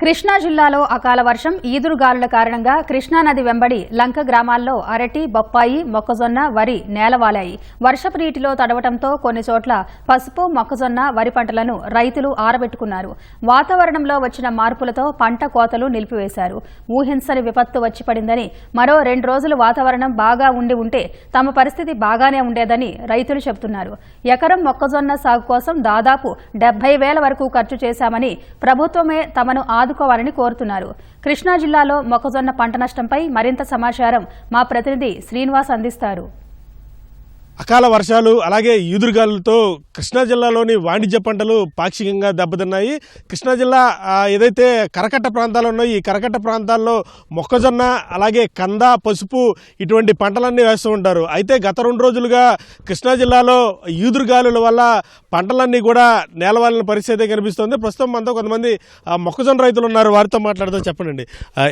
కృష్ణా జిల్లాలో అకాల వర్షం ఈదురుగాలుల కారణంగా కృష్ణా నది వెంబడి లంక గ్రామాల్లో అరటి బొప్పాయి మొక్కజొన్న వరి నేలవాలాయి. వర్షపు నీటిలో తడవటంతో కొన్ని చోట్ల పసుపు మొక్కజొన్న వరి పంటలను రైతులు ఆరబెట్టుకున్నారు. వాతావరణంలో వచ్చిన మార్పులతో పంట కోతలు నిలిపివేశారు. ఊహించని విపత్తు వచ్చి పడిందని మరో రెండు రోజులు వాతావరణం బాగా ఉండి ఉంటే తమ పరిస్థితి బాగానే ఉండేదని రైతులు చెబుతున్నారు. ఎకరం మొక్కజొన్న సాగు కోసం దాదాపు డెబ్బై వేల వరకు ఖర్చు చేశామని ప్రభుత్వమే తమను ఆదుకోవాలని కోరుతున్నారు. కృష్ణా జిల్లాలో మొక్కజొన్న పంట నష్టంపై మరింత సమాచారం మా ప్రతినిధి శ్రీనివాస్ అందిస్తారు. అకాల వర్షాలు అలాగే ఈదురుగాలులతో కృష్ణా జిల్లాలోని వాణిజ్య పంటలు పాక్షికంగా దెబ్బతిన్నాయి. కృష్ణా జిల్లా ఏదైతే కరకట్ట ప్రాంతాలు ఉన్నాయో ఈ కరకట్ట ప్రాంతాల్లో మొక్కజొన్న అలాగే కంద పసుపు ఇటువంటి పంటలన్నీ వేస్తూ ఉంటారు. అయితే గత రెండు రోజులుగా కృష్ణా జిల్లాలో ఈదురుగాలుల వల్ల పంటలన్నీ కూడా నేలవాలిన పరిస్థితి కనిపిస్తుంది. ప్రస్తుతం మనతో కొంతమంది మొక్కజొన్న రైతులు ఉన్నారు. వారితో మాట్లాడుతూ చెప్పండి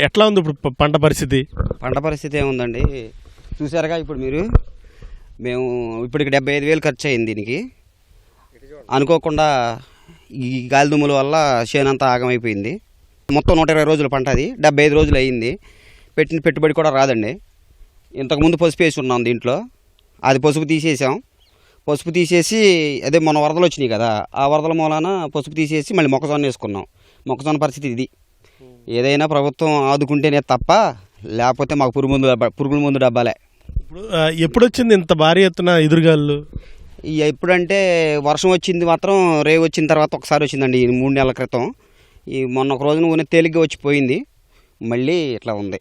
ఎట్లా ఉంది ఇప్పుడు పంట పరిస్థితి? పంట పరిస్థితి ఏముందండి? చూసారుగా ఇప్పుడు మీరు? మేము ఇప్పటికి డెబ్బై ఐదు వేలు ఖర్చు అయింది దీనికి. అనుకోకుండా ఈ గాలి దుమ్ముల వల్ల చేనంతా ఆగమైపోయింది. మొత్తం నూట ఇరవై రోజుల పంట అది. డెబ్బై ఐదు రోజులు అయ్యింది పెట్టిన పెట్టుబడి కూడా రాదండి. ఇంతకుముందు పసుపు వేసి ఉన్నాం దీంట్లో. అది పసుపు తీసేసాం. పసుపు తీసేసి అదే మొన్న వరదలు వచ్చినాయి కదా. ఆ వరదల మూలాన పసుపు తీసేసి మళ్ళీ మొక్కజొన్న వేసుకున్నాం. మొక్కజొన్న పరిస్థితి ఇది. ఏదైనా ప్రభుత్వం ఆదుకుంటేనే తప్ప లేకపోతే మాకు పురుగు మందు డబ్బా పురుగుల మందు డబ్బాలే. ఇప్పుడు ఎప్పుడు వచ్చింది ఇంత భారీ ఎత్తున ఎదురుగాలు ఈ ఎప్పుడంటే వర్షం వచ్చింది మాత్రం రేవు వచ్చిన తర్వాత ఒకసారి వచ్చిందండి ఈ మూడు నెలల క్రితం. ఈ మొన్న ఒక రోజున ఊనే తేలిగ్గా వచ్చిపోయింది మళ్ళీ ఇట్లా ఉంది.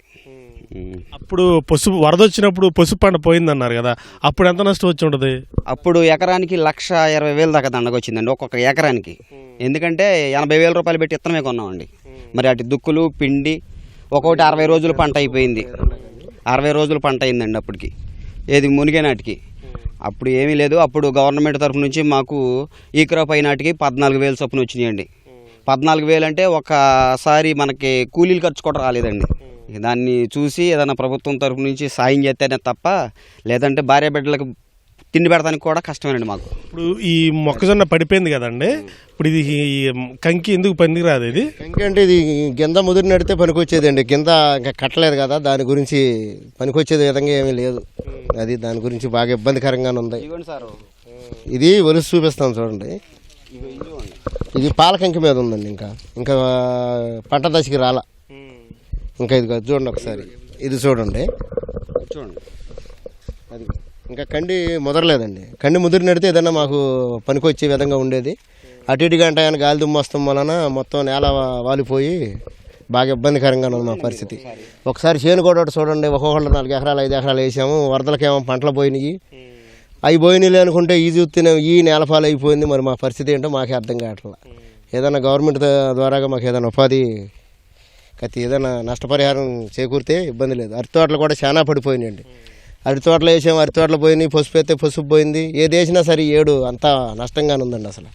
అప్పుడు పసుపు వరద వచ్చినప్పుడు పసుపు పంట పోయిందన్నారు కదా అప్పుడు ఎంత నష్టం వచ్చి ఉంటుంది? అప్పుడు ఎకరానికి లక్ష ఇరవై వేలు దాకా దండగ వచ్చిందండి ఒక్కొక్క ఎకరానికి. ఎందుకంటే ఎనభై వేల రూపాయలు పెట్టి ఇత్తనమే కొన్నామండి. మరి అటు దుక్కులు పిండి ఒక్కొక్కటి అరవై రోజులు పంట అయిపోయింది. అరవై రోజులు పంట అయిందండి అప్పటికి. ఏది మునిగే నాటికి. అప్పుడు ఏమీ లేదు. అప్పుడు గవర్నమెంట్ తరఫు నుంచి మాకు ఈ క్రాప్ అయినాటికి పద్నాలుగు వేలు చొప్పున వచ్చినాయండి. పద్నాలుగు వేలు అంటే ఒకసారి మనకి కూలీలు ఖర్చు కూడా రాలేదండి. దాన్ని చూసి ఏదైనా ప్రభుత్వం తరఫు నుంచి సాయం చేస్తేనే తప్ప లేదంటే భార్య బిడ్డలకు తిండి పెడతానికి కూడా కష్టమేనండి మాకు. ఇప్పుడు ఈ మొక్కజొన్న పడిపోయింది కదండి. ఇప్పుడు ఇది ఈ కంకి ఎందుకు పనికి రాదు ఇది ఎందుకంటే ఇది కింద ముదిరి నడితే పనికొచ్చేదండి. ఇంకా కట్టలేదు కదా దాని గురించి పనికొచ్చేది విధంగా ఏమీ లేదు. అది దాని గురించి బాగా ఇబ్బందికరంగానే ఉంది. ఇది ఒలిసి చూపిస్తాం చూడండి. ఇది పాలకంకి మీద ఉందండి ఇంకా. ఇంకా పంట దశకి రాల. ఇంకా ఇది కాదు, చూడండి ఒకసారి. ఇది చూడండి. చూడండి. అది ఇంకా కండి ముదరలేదండి. కండి ముదిరి నడితే ఏదన్నా మాకు పనికొచ్చే విధంగా ఉండేది. అటు ఇటుగా అంటే ఆయన గాలి దుమ్ము వస్తాం వలన మొత్తం నేల వాలిపోయి బాగా ఇబ్బందికరంగా ఉంది మా పరిస్థితి. ఒకసారి చేను కూడా ఒకటి చూడండి ఒక్కొక్కళ్ళు నాలుగు ఎకరాలు ఐదు ఎకరాలు వేసాము. వరదలకేమో పంటలు పోయినాయి. అవి పోయినాయి అనుకుంటే ఈ చూస్తేనే ఈ నేలపాలు అయిపోయింది మరి మా పరిస్థితి ఏంటో మాకే అర్థం కావట్లేదు ఏదైనా గవర్నమెంట్ ద్వారాగా మాకు ఏదైనా ఉపాధి కత్తి ఏదైనా నష్టపరిహారం చేకూరితే ఇబ్బంది లేదు. అరటి తోటలు కూడా చాలా పడిపోయినాయండి. అరటి తోటలు వేసాము అరటి తోటలు పోయినాయి పసుపు అయితే పసుపు పోయింది. ఏది వేసినా సరే ఏడు అంతా నష్టంగానే ఉందండి అసలు.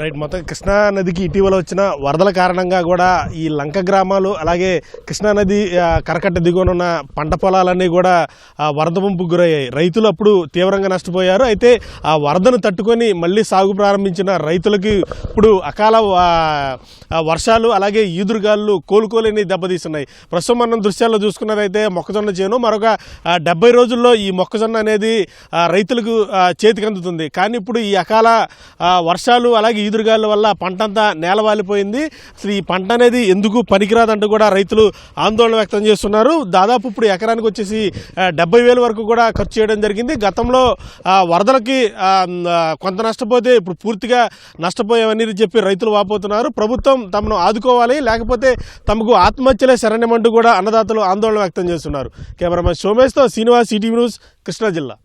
రైట్ మొత్తం కృష్ణా నదికి ఇటీవల వచ్చిన వరదల కారణంగా కూడా ఈ లంక గ్రామాలు అలాగే కృష్ణా నది కరకట్ట దిగువన ఉన్న పంట పొలాలన్నీ కూడా వరద ముంపుకు గురయ్యాయి. రైతులు అప్పుడు తీవ్రంగా నష్టపోయారు. అయితే ఆ వరదను తట్టుకొని మళ్ళీ సాగు ప్రారంభించిన రైతులకి ఇప్పుడు అకాల వర్షాలు అలాగే ఈదురుగాలు కోలుకోలేని దెబ్బతీస్తున్నాయి. ప్రస్తుతం మనం దృశ్యాల్లో చూసుకున్నదైతే మొక్కజొన్న చేను. మరొక డెబ్బై రోజుల్లో ఈ మొక్కజొన్న అనేది రైతులకు చేతికి అందుతుంది కానీ ఇప్పుడు ఈ అకాల వర్షాలు అలాగే ఈదురుగాల వల్ల పంట అంతా నేలవాలిపోయింది. అసలు ఈ పంట అనేది ఎందుకు పనికిరాదంటూ కూడా రైతులు ఆందోళన వ్యక్తం చేస్తున్నారు. దాదాపు ఇప్పుడు ఎకరానికి వచ్చేసి డెబ్బై వేల వరకు కూడా ఖర్చు చేయడం జరిగింది. గతంలో వరదలకి కొంత నష్టపోతే ఇప్పుడు పూర్తిగా నష్టపోయామని చెప్పి రైతులు వాపోతున్నారు. ప్రభుత్వం తమను ఆదుకోవాలి లేకపోతే తమకు ఆత్మహత్యలే శరణ్యమంటూ కూడా అన్నదాతలు ఆందోళన వ్యక్తం చేస్తున్నారు. కెమెరామెన్ సోమేష్తో శ్రీనివాస్ ఈటీవీ న్యూస్ కృష్ణా జిల్లా.